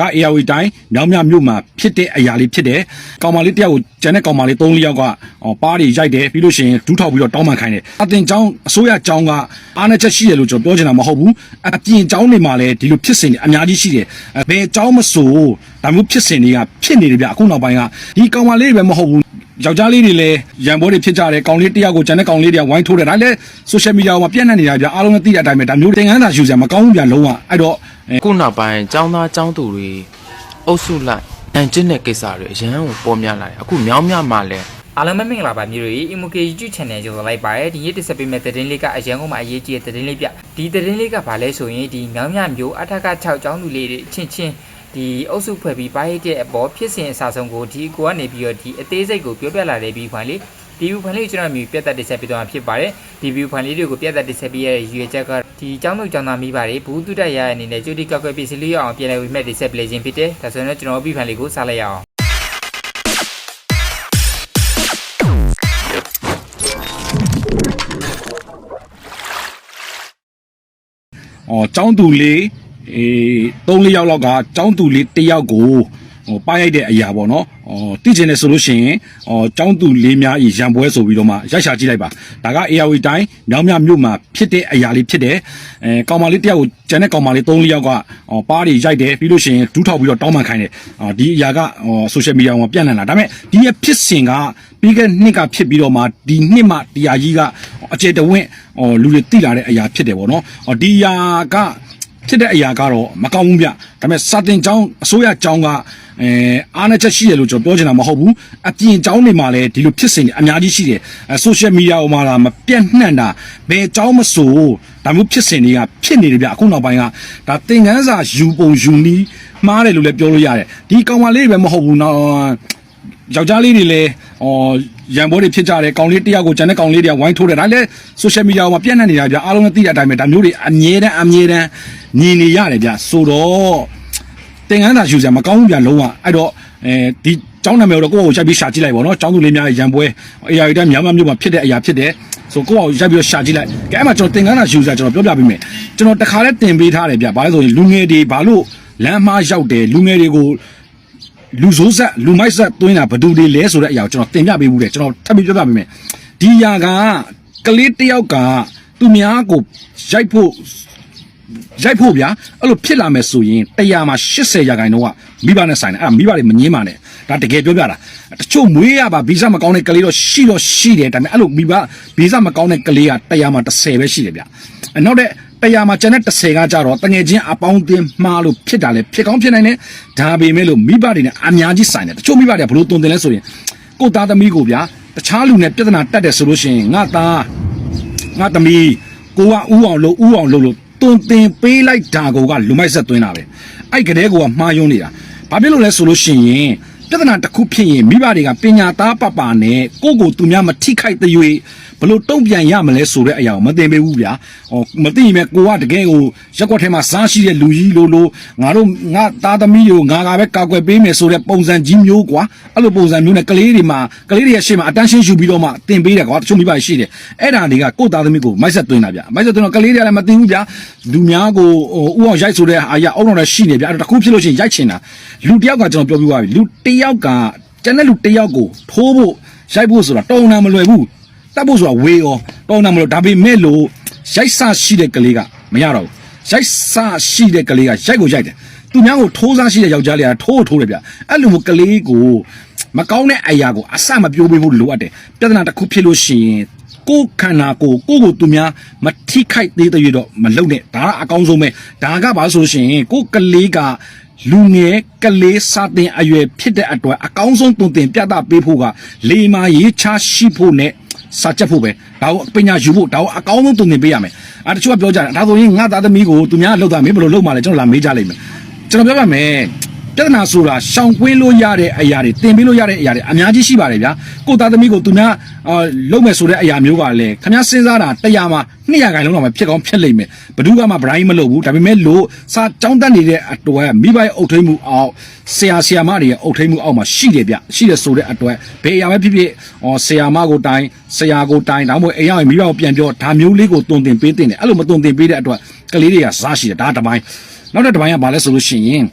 ဒါက ARV တိုင်းမြောင်းမြမြို့မှာဖြစ်တဲ့အရာလေးဖြစ်တယ်။ကောင်မလေးတယောက်ကိုကျန်တဲ့ကောင်မလေး၃၄ယောက်ကအော်ပါးတွေရိုက်တယ်ပြီးလို့ရှိရင်ဒူးထောက်ပြီးတော့တောင်းပန်ခိုင်းတယ်။အတင်ကျောင်းအစိုးရကျောင်းကအားနဲ့ချက်ရှိတယ်လို့ကျွန်တော်ပြောချင်တာမဟုတ်ဘူး။အပြင်ကျောင်းတွေမှာလည်းဒီလိုဖြစ်စဉ်တွေအများကြီးရှိတယ်။အဲဘယ်ကျောင်းမဆိုဒါမျိုးဖြစ်စဉ်တွေကဖြစ်နေတယ်ဗျအခုနောက်ပိုင်းကဒီကောင်မလေးတွေပဲမဟုတ်ဘူး။ ယောက်ျားလေးတွေလည်းရံဘောတွေဖြစ်ကြတယ်ကောင်လေးတယောက်ကိုကျန်တဲ့ကောင်လေးတွေကဝိုင်းထိုးတယ်ဒါလည်း social media မှာပြန့်နှံ့နေတာဗျအားလုံးလည်းသိတဲ့အတိုင်းပဲဒါမျိုးသင်ခန်းစာယူစရာမကောင်းဘူးဗျလုံးဝအဲ့တော့ခုနောက်ပိုင်းចောင်းသားចောင်းသူတွေအုပ်စုလိုက်အန်ကျင်းတဲ့ကိစ္စတွေအရန်ကိုပေါ်များလာတယ်အခုမြောင်းမြမှာလဲအားလုံးပဲမင်္ဂလာပါမျိုးတွေ MK YouTube Channel ကြိုဆိုလိုက်ပါတယ်ဒီနေ့တက်ဆက်ပေးမယ့်သတင်းလေးကအရန်ကုန်မှာအရေးကြီးတဲ့သတင်းလေးပြဒီသတင်းလေးကဘာလဲဆိုရင်ဒီမြောင်းမြမျိုးအထက်က6ကျောင်းသူလေးတွေချင်းချင်း ဒီအုပ်စုဖွဲ့ပြီးပါရတဲ့အပေါ်ဖြစ်စဉ်အစားဆုံးကိုဒီကိုကနေပြီးတော့ဒီအသေးစိတ်ကိုပြောပြလာတဲ့ပြီးခွန်လေးဒီ view ဖိုင်လေးကိုကျွန်တော်မျိုးပြတ်သက်တက်ဆက်ပေးသွားမှာဖြစ်ပါတယ်ဒီ view ဖိုင်လေးတွေကိုပြတ်သက်တက်ဆက်ပေးရတဲ့ရည်ရွယ်ချက်ကဒီကျောင်းသူကျောင်းသားမိပါတယ်ဘူးတုတရရအနေနဲ့ကြိုတိကောက်ကွယ်ပစ္စည်းလေးရအောင်ပြန်လည်ဝေမဲ့တက်ဆက်ပေးခြင်းဖြစ်တယ်ဒါဆိုရင်တော့ကျွန်တော် view ဖိုင်လေးကိုစားလိုက်ရအောင်အော်ចောင်းသူလေး အေး၃၄ယောက်လောက်ကចောင်းသူလေးတစ်ယောက်ကိုဟိုပါရိုက်တဲ့အရာပေါ့နော်အော်သိချင်တယ်ဆိုလို့ရှိရင်အော်ចောင်းသူလေးများဤရံပွဲဆိုပြီးတော့မှရိုက်ရှာကြည့်လိုက်ပါဒါက ARV တိုင်းမြောင်းမြမြို့မှာဖြစ်တဲ့အရာလေးဖြစ်တယ်အဲကောင်မလေးတစ်ယောက်ကိုကျန်တဲ့ကောင်မလေး၃၄ယောက်ကအော်ပါးတွေရိုက်တယ်ပြီးလို့ရှိရင်ဒူးထောက်ပြီးတော့တောင်းပန်ခိုင်းတယ်အော်ဒီအရာကအော် social media မှာပြန့်နှံ့လာဒါပေမဲ့ဒီရဲ့ဖြစ်စဉ်ကပြီးခဲ့တဲ့နှစ်ကဖြစ်ပြီးတော့မှဒီနှစ်မှဒီအရာကြီးကအကျေတဝင့်အော်လူတွေသိလာတဲ့အရာဖြစ်တယ်ပေါ့နော်အော်ဒီအရာက ဖြစ်တဲ့အရာကတော့မကောင်းဘူးဗျဒါပေမဲ့စာတင်ကျောင်းအစိုးရကျောင်းကအဲအားနဲ့ချက်ရှိတယ်လို့ကျွန်တော်ပြောချင်တာမဟုတ်ဘူးအပြင်ကျောင်းတွေမှာလည်းဒီလိုဖြစ်စဉ်တွေအများကြီးရှိတယ်အဲဆိုရှယ်မီဒီယာပေါ်မှာလာမပြန့်နှံ့တာဘယ်ကျောင်းမဆိုဒါမျိုးဖြစ်စဉ်တွေကဖြစ်နေတယ်ဗျအခုနောက်ပိုင်းကဒါသင်ခန်းစာယူပုံယူနည်းမှားတယ်လို့လည်းပြောလို့ရတယ်ဒီကောင်မလေးတွေပဲမဟုတ်ဘူးနော်ယောက်ျားလေးတွေလည်းအော် ရံဘောတွေဖြစ်ကြတယ်ကောင်လေးတယောက်ကိုကျန်တဲ့ကောင်လေးတွေကဝိုင်းထိုးတယ်ဒါလည်း social media မှာပြန့်နှံ့နေတာဗျအားလုံးလည်းသိတဲ့အတိုင်းပဲဒါမျိုးတွေအမြဲတမ်းအမြဲတမ်းမြင်နေရတယ်ဗျဆိုတော့သင်ခန်းစာယူစရာမကောင်းဘူးဗျလုံးဝအဲ့တော့အဲဒီကျောင်းနာမည်တော့ကိုယ့်ကိုရိုက်ပြီးရှာကြည့်လိုက်ပါတော့ကျောင်းသူလေးများရဲ့ရံပွဲ AI တိုင်းမြန်မာမျိုးမှာဖြစ်တဲ့အရာဖြစ်တယ်ဆိုကိုယ့်ကိုရိုက်ပြီးတော့ရှာကြည့်လိုက်ကဲအဲ့မှာကျွန်တော်သင်ခန်းစာယူစရာကျွန်တော်ပြောပြပေးမယ်ကျွန်တော်တခါလဲတင်ပေးထားတယ်ဗျဘာလဲဆိုရင်လူငယ်တွေဘာလို့လမ်းမှားရောက်တယ်လူငယ်တွေကို လူစိုးဆက်လူမိုက်ဆက်သွင်းတာဘယ်သူတွေလဲဆိုတဲ့အရာကိုကျွန်တော်တင်ပြပေးဘူးတယ်ကျွန်တော်ထပ်ပြီးပြောပြပေးမယ်ဒီຢာကကလေးတစ်ယောက်ကသူများကိုရိုက်ဖို့ရိုက်ဖို့ဗျာအဲ့လိုဖြစ်လာမယ်ဆိုရင်တရားမှာ80ရာခိုင်နှုန်းကမိဘနဲ့ဆိုင်တယ်အဲ့ဒါမိဘတွေမငင်းပါနဲ့ဒါတကယ်ပြောပြတာတချို့မွေးရပါဗီဇမကောင်းတဲ့ကလေးတော့ရှိတော့ရှိတယ်ဒါပေမဲ့အဲ့လိုမိဘဗီဇမကောင်းတဲ့ကလေးကတရားမှာ30ပဲရှိတယ်ဗျအဲ့နောက်တဲ့ တရားမှာကျန်တဲ့30ကကြတော့တငယ်ချင်းအပေါင်းအသင်းမှားလို့ဖြစ်တာလေဖြစ်ကောင်းဖြစ်နိုင်တယ်ဒါပေမဲ့လို့မိဘတွေနဲ့အများကြီးဆိုင်တယ်တချို့မိဘတွေကဘလို့တုံတင်လဲဆိုရင်ကိုယ့်သားသမီးကိုဗျာတခြားလူနဲ့ပြဿနာတက်တယ်ဆိုလို့ရှိရင်ငါသားငါသမီးကိုကဥအောင်လို့ဥအောင်လို့လို့တုံတင်ပေးလိုက်တာကိုကလူမိုက်ဆက်သွင်းတာပဲအဲ့ကလေးကမှားယွန်းနေတာဘာဖြစ်လို့လဲဆိုလို့ရှိရင်ပြဿနာတစ်ခုဖြစ်ရင်မိဘတွေကပညာသားပပနဲ့ကိုယ့်ကိုသူများမထိခိုက်တဲ့၍ ဘလို့တုံ့ပြန်ရမလဲဆိုတဲ့အရာကိုမသိပေးဘူးဗျာဟောမသိရင်ပဲကိုကတကယ်ကိုရက်ကွက်ထဲမှာစားရှိတဲ့လူကြီးလိုလိုငါတို့ငါသားသမီးတွေကိုငါကပဲကာကွယ်ပေးမယ်ဆိုတဲ့ပုံစံကြီးမျိုးကွာအဲ့လိုပုံစံမျိုးနဲ့ကလေးတွေမှာကလေးတွေရဲ့ရှေ့မှာ attention ယူပြီးတော့မှတင်ပေးတယ်ကွာတချို့မိဘရှိတယ်အဲ့ဒါတွေကကိုယ့်သားသမီးကိုမိုက်ဆက်သွင်းတာဗျာမိုက်ဆက်သွင်းတော့ကလေးတွေကလည်းမသိဘူးဗျာလူများကိုဟိုဥအောင်ရိုက်ဆိုတဲ့အာရအုံတော်လည်းရှိနေဗျာအဲ့တော့တစ်ခုဖြစ်လို့ရှိရင်ရိုက်ချင်တာလူတစ်ယောက်ကကျွန်တော်ပြောပြသွားပြီလူတစ်ယောက်ကကျန်တဲ့လူတစ်ယောက်ကိုထိုးဖို့ရိုက်ဖို့ဆိုတာတော်နာမလွယ်ဘူး တတ်ဖို့ဆိုတာဝေးရောတောင်းတာမလို့ဒါပေမဲ့လို့ရိုက်ဆရှိတဲ့ကလေးကမရတော့ဘူးရိုက်ဆရှိတဲ့ကလေးကရိုက်ကိုရိုက်တယ်သူများကိုထိုးစားရှိတဲ့ယောက်ျားလေးကထိုးထိုးတယ်ဗျအဲ့လိုမျိုးကလေးကိုမကောင်းတဲ့အရာကိုအဆမပြိုးပေးဖို့လိုအပ်တယ်ပြဿနာတစ်ခုဖြစ်လို့ရှိရင်ကိုယ်ခန္ဓာကိုယ်ကိုယ့်ကိုသူများမထိခိုက်သေးတဲ့ရတော့မလုံနဲ့ဒါကအကောင်းဆုံးပဲဒါကဘာလို့ဆိုလို့ရှိရင်ကိုယ်ကလေးကလူငယ်ကလေးစာတင်အရွယ်ဖြစ်တဲ့အတွက်အကောင်းဆုံးတုံတင်ပြသပေးဖို့ကလေမာရေးချရှိဖို့နဲ့ စာချက်ဖို့ပဲဒါကိုပညာယူဖို့ဒါကိုအကောင်းဆုံးတုံသင်ပေးရမယ်အဲတချို့ကပြောကြတယ်ဒါဆိုရင်ငါသားသမီးကိုသူများလောက်တာမင်းဘယ်လိုလုပ်မှလဲကျွန်တော်လာမေးကြလိမ့်မယ်ကျွန်တော်ပြောပြမယ် ပြဿနာဆိုတာရှောင်ကွင်းလို့ရတဲ့အရာတွေတင်ပေးလို့ရတဲ့အရာတွေအများကြီးရှိပါတယ်ဗျာကိုသားသမီးကိုသူများအာလုံးမဲ့ဆိုတဲ့အရာမျိုးကလည်းခင်ဗျားစဉ်းစားတာတရားမှာ200ခိုင်လုံးတော့မဖြစ်ကောင်းဖြစ်လိမ့်မယ်ဘယ်သူကမှဗတိုင်းမလုပ်ဘူးဒါပေမဲ့လို့စာကြောင်းတက်နေတဲ့အတွက်မိဘရဲ့အုပ်ထိန်းမှုအောက်ဆရာဆရာမတွေရဲ့အုပ်ထိန်းမှုအောက်မှာရှိတယ်ဗျရှိတယ်ဆိုတဲ့အတွက်ဘယ်အရာပဲဖြစ်ဖြစ်ဟောဆရာမကိုတိုင်းဆရာကိုတိုင်းဒါမှမဟုတ်အိမ်ရောက်ရင်မိဘကိုပြန်ပြောဒါမျိုးလေးကိုတုံတင်ပေးတင်တယ်အဲ့လိုမတုံတင်ပေးတဲ့အတွက်ကလေးတွေကစားရှိတယ်ဒါကတစ်ပိုင်းနောက်တဲ့တစ်ပိုင်းကဘာလဲဆိုလို့ရှိရင်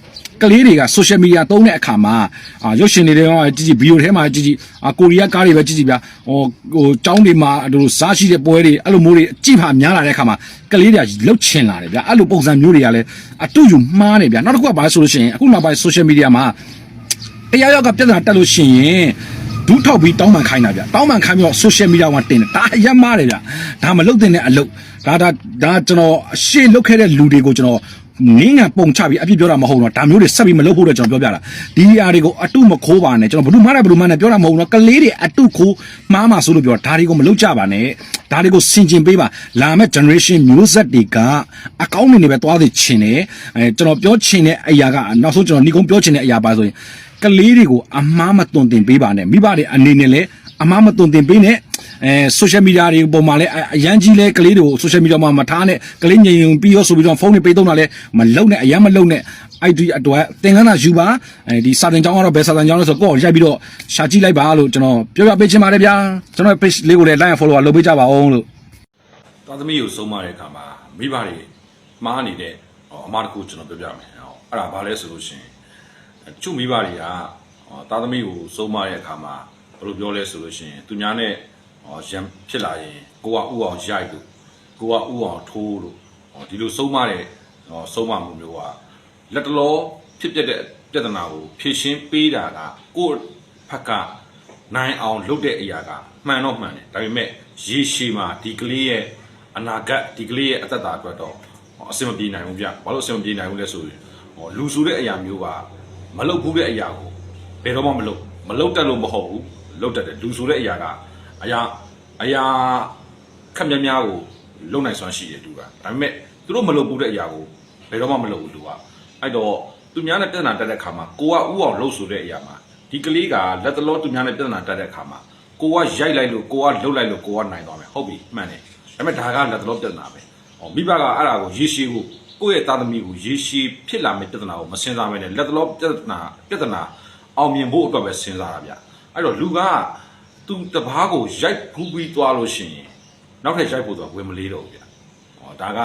ကလေးတွေက social media သုံးတဲ့အခါမှာအာရုပ်ရှင်တွေထဲမှာကြည့်ကြည့်ဗီဒီယိုထဲမှာကြည့်ကြည့်အာကိုရီးယားကားတွေပဲကြည့်ကြည့်ဗျာဟိုဟိုចောင်းတွေမှာတို့စားရှိတဲ့ပွဲတွေအဲ့လိုမျိုးတွေကြည့်ပါများလာတဲ့အခါမှာကလေးတွေကလှုပ်ချင်လာတယ်ဗျာအဲ့လိုပုံစံမျိုးတွေကလည်းအတူယူမှားနေဗျာနောက်တစ်ခုကဘာလဲဆိုလို့ရှိရင်အခုနောက်ပိုင်း social media မှာတရားရောက်ကပြဿနာတက်လို့ရှိရင်ဒူးထောက်ပြီးတောင်းပန်ခိုင်းတာဗျတောင်းပန်ခိုင်းပြီးတော့ social media မှာတင်တယ်ဒါအရက်မားတယ်ဗျဒါမလုတ်တင်တဲ့အလုပ်ဒါဒါဒါကျွန်တော်အရှိလုတ်ခဲ့တဲ့လူတွေကိုကျွန်တော် နင်းငံပုံချပြီးအပြစ်ပြောတာမဟုတ်တော့ဒါမျိုးတွေဆက်ပြီးမလုပ်ဖို့တော့ကျွန်တော်ပြောပြတာဒီအရာတွေကိုအတုမခိုးပါနဲ့ကျွန်တော်ဘယ်သူမှလည်းဘယ်သူမှလည်းပြောတာမဟုတ်ဘူးနော်ကလေးတွေအတုခိုးမှားမှာဆိုလို့ပြောတာဒါတွေကိုမလုပ်ကြပါနဲ့ဒါတွေကိုစင်ကျင်ပေးပါလာမယ့် generation မျိုးဆက်တွေကအကောင်းနေနေပဲသွားသိချင်တယ်အဲကျွန်တော်ပြောချင်တဲ့အရာကနောက်ဆုံးကျွန်တော်ညီကုန်းပြောချင်တဲ့အရာပါဆိုရင်ကလေးတွေကိုအမားမသွန်သင်ပေးပါနဲ့မိဘတွေအနေနဲ့လည်း အမားမသွန်သင်ပေးနဲ့အဲ social media တွေပေါ်မှာလည်းအရန်ကြီးလဲကလေးတွေကို social media မှာမထားနဲ့ကလေးငြိမ်ရင်ပြီးရောဆိုပြီးတော့ဖုန်းတွေပေးတော့တာလဲမလုံနဲ့အရန်မလုံနဲ့ ID အတွက်သင်ခန်းစာယူပါအဲဒီစာသင်ကျောင်းကတော့ဘယ်စာသင်ကျောင်းလဲဆိုတော့ကိုယ့်ကိုရိုက်ပြီးတော့ရှာကြည့်လိုက်ပါလို့ကျွန်တော်ပြောပြပေးချင်ပါတယ်ဗျာကျွန်တော် page လေးကိုလည်း like and follow လုပ်ပေးကြပါအောင်လို့သားသမီးကိုဆုံးမတဲ့အခါမှာမိဘတွေမှားနေတဲ့ဟောအမားတစ်ခုကျွန်တော်ပြောပြမယ်ဟောအဲ့ဒါဘာလဲဆိုလို့ရှိရင်ကျုပ်မိဘတွေကဟောသားသမီးကိုဆုံးမတဲ့အခါမှာ ဘယ်လိုပြောလဲဆိုလို့ရှိရင်သူများနဲ့ဟောရံဖြစ်လာရင်ကိုကဥအောင်ရိုက်လို့ကိုကဥအောင်ထိုးလို့ဟောဒီလိုဆုံးမတဲ့ဟောဆုံးမမှုမျိုးကလက်တလောဖြစ်ပျက်တဲ့ပြဿနာကိုဖြေရှင်းပေးတာကကိုယ့်ဖက်ကနိုင်အောင်လုပ်တဲ့အရာကမှန်တော့မှန်တယ်ဒါပေမဲ့ရေရှည်မှာဒီကလေးရဲ့အနာဂတ်ဒီကလေးရဲ့အသက်တာအတွက်တော့ဟောအဆင်မပြေနိုင်ဘူးဗျ။ဘာလို့အဆင်မပြေနိုင်ဘူးလဲဆိုရင်ဟောလူဆိုတဲ့အရာမျိုးကမလုတ်ဘူးတဲ့အရာကိုဘယ်တော့မှမလုတ်မလုတ်တတ်လို့မဟုတ်ဘူး လုတ်တတ်တယ်လူဆိုတဲ့အရာကအရာအရာခက်များများကိုလုံနိုင်စွမ်းရှိတယ်သူကဒါပေမဲ့သူတို့မလုတ်ဘူးတဲ့အရာကိုဘယ်တော့မှမလုတ်ဘူးသူကအဲ့တော့သူများနဲ့ပြဿနာတက်တဲ့အခါမှာကိုကဥအောင်လှုပ်ဆိုတဲ့အရာမှာဒီကလေးကလက်တလောသူများနဲ့ပြဿနာတက်တဲ့အခါမှာကိုကရိုက်လိုက်လို့ကိုကလှုပ်လိုက်လို့ကိုကနိုင်သွားမယ်ဟုတ်ပြီမှန်တယ်ဒါပေမဲ့ဒါကလက်တလောပြဿနာပဲဟောမိဘကအဲ့ဒါကိုရေရှည်ကိုကိုယ့်ရဲ့သားသမီးကိုရေရှည်ဖြစ်လာမယ့်ပြဿနာကိုမစင်စားမဲနဲ့လက်တလောပြဿနာပြဿနာအောင်မြင်ဖို့အတွက်ပဲစဉ်းစားတာဗျ အဲ့တော့လူကသူတပားကိုရိုက်ဖူးပြီးသွားလို့ရှိရင်နောက်ထပ်ရိုက်ဖို့တော့ဝင်မလေးတော့ဘူးဗျဟောဒါက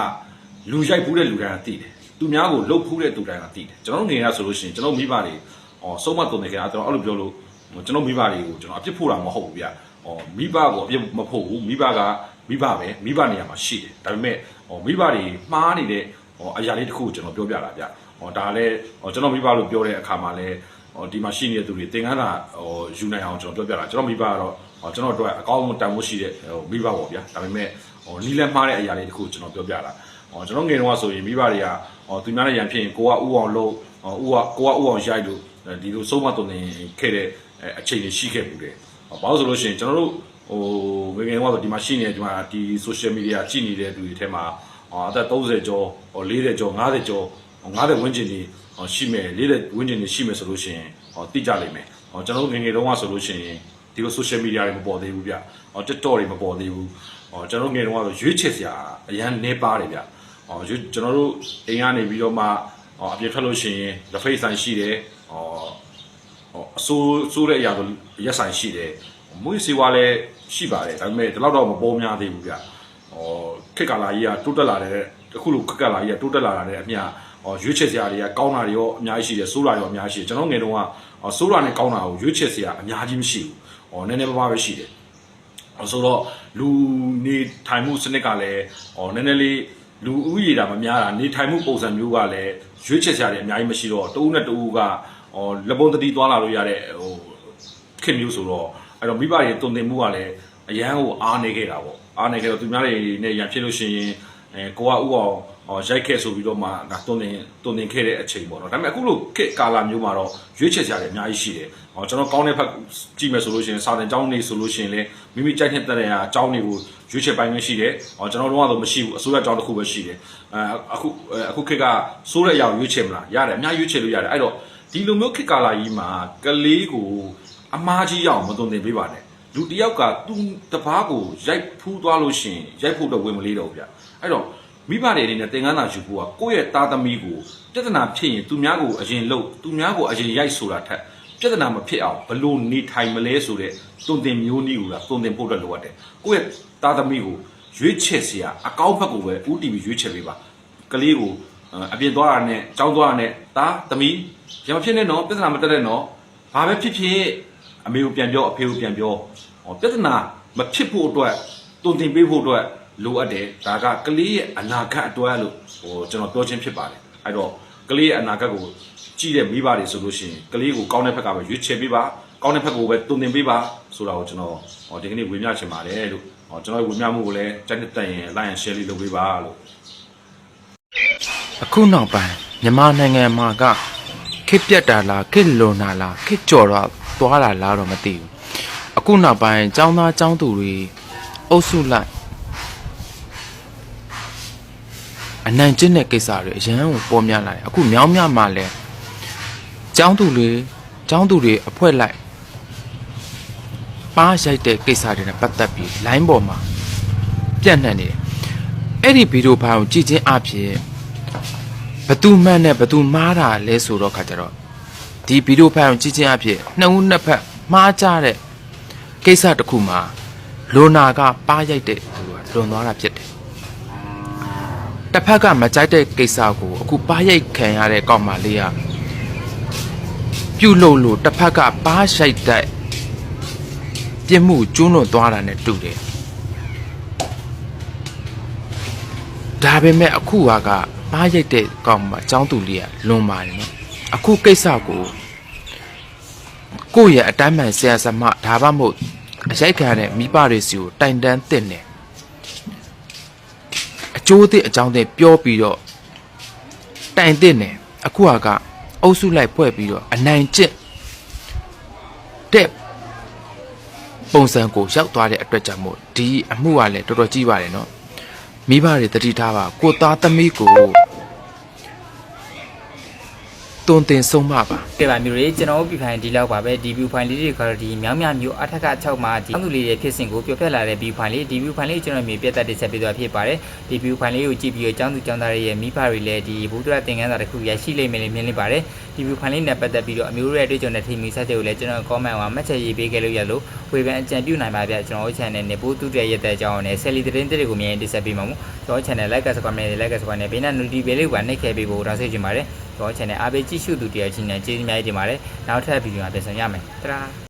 လူရိုက်ဖူးတဲ့လူတိုင်းကသိတယ်သူများကိုလှုပ်ဖူးတဲ့သူတိုင်းကသိတယ်ကျွန်တော်တို့ငယ်ရဆိုလို့ရှိရင်ကျွန်တော်မိဘတွေဟောဆုံးမတုံနေကြတာကျွန်တော်အဲ့လိုပြောလို့ဟိုကျွန်တော်မိဘတွေကိုကျွန်တော်အပြစ်ဖို့တာမဟုတ်ဘူးဗျဟောမိဘကိုအပြစ်မဖို့ဘူးမိဘကမိဘပဲမိဘနေရာမှာရှိတယ်ဒါပေမဲ့ဟောမိဘတွေမှားနေတဲ့ဟောအရာလေးတစ်ခုကိုကျွန်တော်ပြောပြတာဗျဟောဒါလည်းဟောကျွန်တော်မိဘလို့ပြောတဲ့အခါမှာလည်း ဟောဒီမှာရှိနေတဲ့သူတွေသင်ခန်းစာဟောယူနိုင်အောင်ကျွန်တော်ပြောပြတာကျွန်တော်မိဘကတော့ဟောကျွန်တော်တို့အကောင်းဆုံးတန်ဖိုးရှိတဲ့ဟိုမိဘပေါ့ဗျာဒါပေမဲ့ဟောနီးလက်မှားတဲ့အရာလေးတစ်ခုကိုကျွန်တော်ပြောပြတာဟောကျွန်တော်ငယ်တုန်းကဆိုရင်မိဘတွေကဟောသူများနဲ့ရန်ဖြစ်ရင်ကိုကဥအောင်လို့ဟောဥကကိုကဥအောင်ရိုက်လို့ဒီလိုစုံမတုံနေခဲ့တဲ့အခြေအနေရှိခဲ့ဘူးတယ်ဘာလို့ဆိုလို့ရှိရင်ကျွန်တော်တို့ဟိုငယ်ငယ်ကတော့ဒီမှာရှိနေဒီမှာဒီ social media ကြည့်နေတဲ့သူတွေထဲမှာအသက်30ကျော်40ကျော်50ကျော်50ဝန်းကျင်ကြီး ရှိမယ်40ဝန်းကျင်ကြီးရှိမယ်ဆိုလို့ရှိရင်ဟောတိကျလိမ့်မယ်ဟောကျွန်တော်ငယ်ငယ်တုန်းကဆိုလို့ရှိရင်ဒီလို social media တွေမပေါ်သေးဘူးဗျဟော TikTok တွေမပေါ်သေးဘူးဟောကျွန်တော်ငယ်တုန်းကတော့ရွေးချယ်စရာအရန်နေပါတယ်ဗျဟောကျွန်တော်တို့အိမ်ကနေပြီးတော့မှဟောအပြင်ထွက်လို့ရှိရင် the face ဆိုင်ရှိတယ်ဟောဟောအဆိုးဆိုးတဲ့အရာဆိုရက်ဆိုင်ရှိတယ်မွေးစီဝါလည်းရှိပါတယ်ဒါပေမဲ့ဒီလောက်တော့မပေါ်များသေးဘူးဗျဟောခက်ကာလာကြီးကတိုးတက်လာတဲ့အခုလိုခက်ကာလာကြီးကတိုးတက်လာတာနဲ့အမျှဟော ရွေးချယ်စရာတွေကကောင်းတာတွေရောအများကြီးရှိတယ်ဆိုးတာတွေရောအများကြီးရှိတယ်ကျွန်တော်ငယ်တုန်းကဟောဆိုးတာနဲ့ကောင်းတာကိုရွေးချယ်စရာအများကြီးမရှိဘူးဟောနည်းနည်းပါးပါးပဲရှိတယ်ဆိုတော့လူနေထိုင်မှုစနစ်ကလည်းဟောနည်းနည်းလေးလူဥယျာတာမများတာနေထိုင်မှုပုံစံမျိုးကလည်းရွေးချယ်စရာတွေအများကြီးမရှိတော့တဦးနဲ့တဦးကဟောလက်ပုံတတိသွားလာလို့ရတဲ့ဟိုခင်မျိုးဆိုတော့အဲ့တော့မိဘတွေတုံတင်မှုကလည်းအရန်ကိုအားနေခဲ့တာပေါ့အားနေခဲ့တော့သူများတွေနဲ့ရန်ဖြစ်လို့ရှိရင်အဲကိုကဥအောင် ဟောရိုက်ခဲ့ဆိုပြီးတော့မှဒါတုံတင်တုံတင်ခဲ့တဲ့အချိန်ပေါ့နော်ဒါပေမဲ့အခုလိုခေတ်ကာလမျိုးမှာတော့ရွေးချယ်စရာတွေအများကြီးရှိတယ်ဟောကျွန်တော်ကောင်းတဲ့ဖက်ကြည့်မယ်ဆိုလို့ရှိရင်စာတင်ကျောင်းနေဆိုလို့ရှိရင်လည်းမိမိကြိုက်တဲ့တဲ့အကြောင်းတွေကိုရွေးချယ်ပိုင်းမျိုးရှိတယ်ဟောကျွန်တော်တို့ကတော့မရှိဘူးအစိုးရကျောင်းတစ်ခုပဲရှိတယ်အဲအခုအခုခေတ်ကစိုးတဲ့အရာကိုရွေးချယ်မလားရတယ်အများရွေးချယ်လို့ရတယ်အဲ့တော့ဒီလိုမျိုးခေတ်ကာလကြီးမှာကလေးကိုအမားကြီးရအောင်မသွန်သင်ပေးပါနဲ့လူတစ်ယောက်ကသူ့တပားကိုရိုက်ဖူးသွားလို့ရှိရင်ရိုက်ဖို့တော့ဝင်မလေးတော့ဘူးဗျအဲ့တော့ မိဘတွေအနေနဲ့သင်ခန်းစာယူဖို့ကကိုယ့်ရဲ့သားသမီးကိုပြဿနာဖြစ်ရင်သူများကိုအရင်လှုပ်သူများကိုအရင်ရိုက်ဆိုတာထက်ပြဿနာမဖြစ်အောင်ဘလို့နေထိုင်မလဲဆိုတဲ့တုံတင်မျိုးနည်းကိုလားတုံတင်ဖို့အတွက်လိုအပ်တယ်ကိုယ့်ရဲ့သားသမီးကိုရွေးချယ်စရာအကောင်းဘက်ကိုပဲ UTV ရွေးချယ်ပေးပါကလေးကိုအပြင်သွားတာနဲ့ကြောင်းသွားတာနဲ့သားသမီးရမဖြစ်နဲ့နော်ပြဿနာမတက်နဲ့နော်ဘာပဲဖြစ်ဖြစ်အမေကိုပြန်ပြောအဖေကိုပြန်ပြောပြဿနာမဖြစ်ဖို့အတွက်တုံတင်ပေးဖို့အတွက် လိုအပ်တယ်ဒါကကလေးရဲ့အနာဂတ်အတွက်လို့ဟိုကျွန်တော်ပြောချင်းဖြစ်ပါတယ်အဲ့တော့ကလေးရဲ့အနာဂတ်ကိုကြည့်တဲ့မိဘတွေဆိုလို့ရှိရင်ကလေးကိုကောင်းတဲ့ဘက်ကပဲရွေးချယ်ပေးပါကောင်းတဲ့ဘက်ကိုပဲတုံတင်ပေးပါဆိုတာကိုကျွန်တော်ဟောဒီကနေ့ဝေမျှချင်ပါတယ်လို့ဟောကျွန်တော်ဝေမျှမှုကိုလည်းတက်တက်တက်ရင် like and share လေးလုပ်ပေးပါလို့အခုနောက်ပိုင်းမြန်မာနိုင်ငံမှာကခစ်ပြတ်တာလားခစ်လွန်တာလားခစ်ကြော်တော့သွားတာလားတော့မသိဘူးအခုနောက်ပိုင်းចောင်းသားចောင်းသူတွေအုပ်စုလိုက် အနိုင်ကျင့်တဲ့ကိစ္စတွေအရန်ကိုပေါ်များလာတယ်အခုမြောင်းမြမှာလဲចောင်းသူတွေចောင်းသူတွေအဖွဲလိုက်ပါရိုက်တဲ့ကိစ္စတွေနဲ့ပတ်သက်ပြီး line ပေါ်မှာပြန့်နှံ့နေတယ်အဲ့ဒီဗီဒီယိုဖိုင်ကိုကြည့်ချင်းအဖြစ်ဘသူမှန်နဲ့ဘသူမှားတာလဲဆိုတော့ခါကြတော့ဒီဗီဒီယိုဖိုင်ကိုကြည့်ချင်းအဖြစ်နှစ်ဦးနှစ်ဖက်မှားကြတဲ့ကိစ္စတစ်ခုမှာလိုနာကပါရိုက်တဲ့သူကလွန်သွားတာဖြစ်တယ် တစ်ဖက်ကမကြိုက်တဲ့ကိစ္စကိုအခုပါရိုက်ခံရတဲ့ကောက်မလေးကပြုတ်လို့လို့တစ်ဖက်ကပါရိုက်တဲ့ပြစ်မှုကျူးလွန်သွားတာနဲ့တူတယ်ဒါပေမဲ့အခုကကပါရိုက်တဲ့ကောက်မှာအကြောင်းသူလေးကလွန်ပါတယ်နော်အခုကိစ္စကိုကိုယ့်ရဲ့အတိုင်းမှန်ဆရာစမဒါမှမဟုတ်အရိုက်ခံတဲ့မိဘတွေစီကိုတိုင်တန်းတင်တယ်အ ကျိုးသည့်အကြောင်းသည့်ပြောပြီးတော့တိုင်တင်တယ်အခုကကအုပ်စုလိုက်ဖွဲ့ပြီးတော့အနိုင်ကျင့်တဲ့ပုံစံကိုရောက်သွားတဲ့အတွက်ကြောင့်မို့ဒီအမှုကလည်းတော်တော်ကြီးပါတယ်နော်မိဘတွေတတိထားပါကိုသားသမီးကို တွန်တင်ဆုံးမပါကဲပါမျိုးတွေကျွန်တော်တို့ပြဖိုင်ဒီလောက်ပါပဲဒီ view file လေးတွေကတော့ဒီမြောင်းမြမျိုးအထက်က6မှာဒီအောက်သူလေးရဲ့ဖြစ်စဉ်ကိုပြောပြလာတဲ့ view file လေးဒီ view file လေးကျွန်တော်မြေပြတ်သက်တင်ဆက်ပေးသွားဖြစ်ပါတယ်ဒီ view file လေးကိုကြည့်ပြီးတော့ကျောင်းသူကျောင်းသားတွေရဲ့မိဖတွေလည်းဒီဘုဒ္ဓသင်္ကန်းစာတစ်ခုရရှိလိမ့်မယ်လို့မြင်နေပါတယ်ဒီ view file လေးနဲ့ပတ်သက်ပြီးတော့အမျိုးရဲ့အတွေ့အကြုံနဲ့ထိမိဆက်တွေကိုလည်းကျွန်တော် comment မှာမှတ်ချက်ရေးပေးခဲ့လို့ရလို့ဝေဖန်အကြံပြုနိုင်ပါဗျကျွန်တော်တို့ channel နဲ့ဘိုးတူတဲ့ရက်တဲ့အကြောင်းနဲ့ selly သတင်းတွေကိုမြင်တင်ဆက်ပေးမှာမို့ကျွန်တော် channel like subscribe နဲ့ like subscribe နဲ့ဘေးနဲ့ notification လေးကိုနှိပ်ခဲ့ပေးဖို့တောင်းဆိုချင်ပါတယ် ကျွန်တော် channel အားပေးကြည့်ရှုသူတယောက်ချင်းနဲ့ကျေးဇူးများတင်ပါတယ်နောက်ထပ်ဗီဒီယိုမှာပြန်ဆောင်ရမယ်တရာ